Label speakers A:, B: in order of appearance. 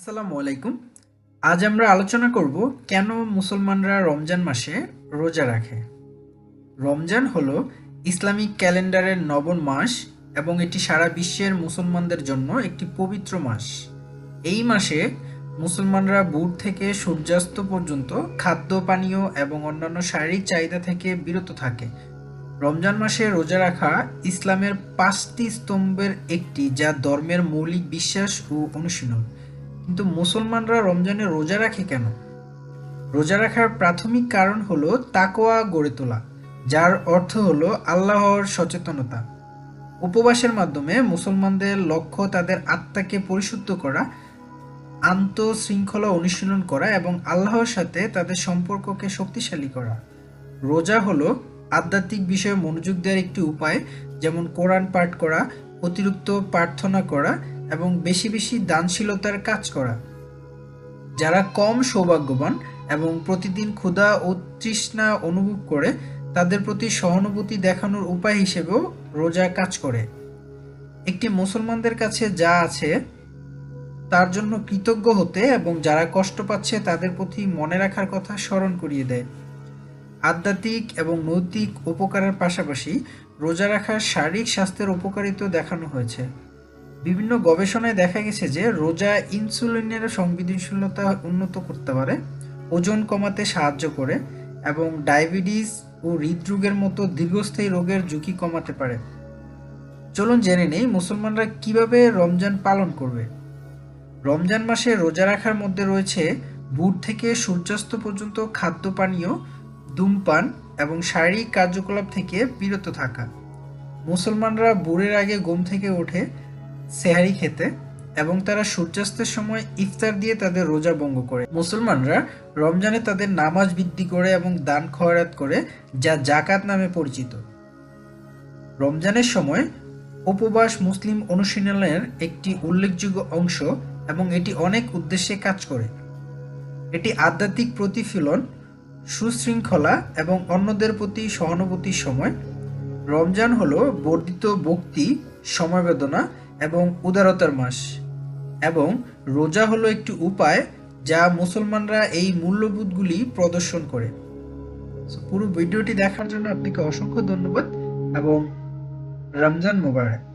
A: আসসালামু আলাইকুম। আজ আমরা আলোচনা করব কেন মুসলমানরা রমজান মাসে রোজা রাখে। রমজান হলো ইসলামিক ক্যালেন্ডারের নবম মাস এবং এটি সারা বিশ্বের মুসলমানদের জন্য একটি পবিত্র মাস। এই মাসে মুসলমানরা ভোর থেকে সূর্যাস্ত পর্যন্ত খাদ্য, পানীয় এবং অন্যান্য শারীরিক চাহিদা থেকে বিরত থাকে। রমজান মাসে রোজা রাখা ইসলামের পাঁচটি স্তম্ভের একটি যা ধর্মের মৌলিক বিশ্বাস ও অনুশীলন। কিন্তু মুসলমানরা রমজানে রোজা রাখে কেন? রোজা রাখার প্রাথমিক কারণ হলো তাকোয়া গড়ে তোলা, যার অর্থ হলো আল্লাহর সচেতনতা। উপবাসের মাধ্যমে মুসলমানদের লক্ষ্য তাদের আত্মাকে পরিশুদ্ধ করা আন্ত শৃঙ্খলা অনুশীলন করা এবং আল্লাহর সাথে তাদের সম্পর্ককে শক্তিশালী করা। রোজা হলো আধ্যাত্মিক বিষয়ে মনোযোগ দেওয়ার একটি উপায়, যেমন কোরআন পাঠ করা, অতিরিক্ত প্রার্থনা করা এবং বেশি বেশি দানশীলতার কাজ করা। যারা কম সৌভাগ্যবান এবং প্রতিদিন ক্ষুধা ও তৃষ্ণা অনুভব করে, তাদের প্রতি সহানুভূতি দেখানোর উপায় হিসেবেও রোজা কাজ করে। একটি মুসলমানদের কাছে যা আছে, তার জন্য কৃতজ্ঞ হতে এবং যারা কষ্ট পাচ্ছে, তাদের প্রতি মনে রাখার কথা স্মরণ করিয়ে দেয়। আধ্যাত্মিক এবং নৈতিক উপকারের পাশাপাশি রোজা রাখার শারীরিক স্বাস্থ্যের উপকারিতা দেখানো হয়েছে। বিভিন্ন গবেষণায় দেখা গেছে যে রোজা ইনসুলিনের সংবেদনশীলতা উন্নত করতে পারে, ওজন কমাতে সাহায্য করে এবং ডায়াবেটিস ও হৃদরোগের মতো দীর্ঘস্থায়ী রোগের ঝুঁকি কমাতে পারে। চলুন জেনে নেই মুসলমানরা কীভাবে রমজান পালন করবে। রমজান মাসে রোজা রাখার মধ্যে রয়েছে ভোর থেকে সূর্যাস্ত পর্যন্ত খাদ্য পানীয় ধূমপান এবং শারীরিক কার্যকলাপ থেকে বিরত থাকা। মুসলমানরা ভোরের আগে ঘুম থেকে ওঠে সেহারি খেতে এবং তারা সূর্যাস্তের সময় ইফতার দিয়ে তাদের রোজা ভঙ্গ করে। মুসলমানরা রমজানে তাদের নামাজ বৃদ্ধি করে এবং দান খয়রাত করে, যা জাকাত নামে পরিচিত। রমজানের সময় উপবাস মুসলিম অনুশীলনের একটি উল্লেখযোগ্য অংশ এবং এটি অনেক উদ্দেশ্যে কাজ করে। এটি আধ্যাত্মিক প্রতিফলন, সুশৃঙ্খলা এবং অন্যদের প্রতি সহানুভূতির সময়। রমজান হলো বর্ধিত ভক্তি সমবেদনা এবং উদারতার মাস। এবং রোজা হলো একটি উপায় যা মুসলমানরা এই মূল্যবোধগুলি প্রদর্শন করে। পুরো ভিডিওটি দেখার জন্য আপনাকে অসংখ্য ধন্যবাদ এবং রমজান মোবারক।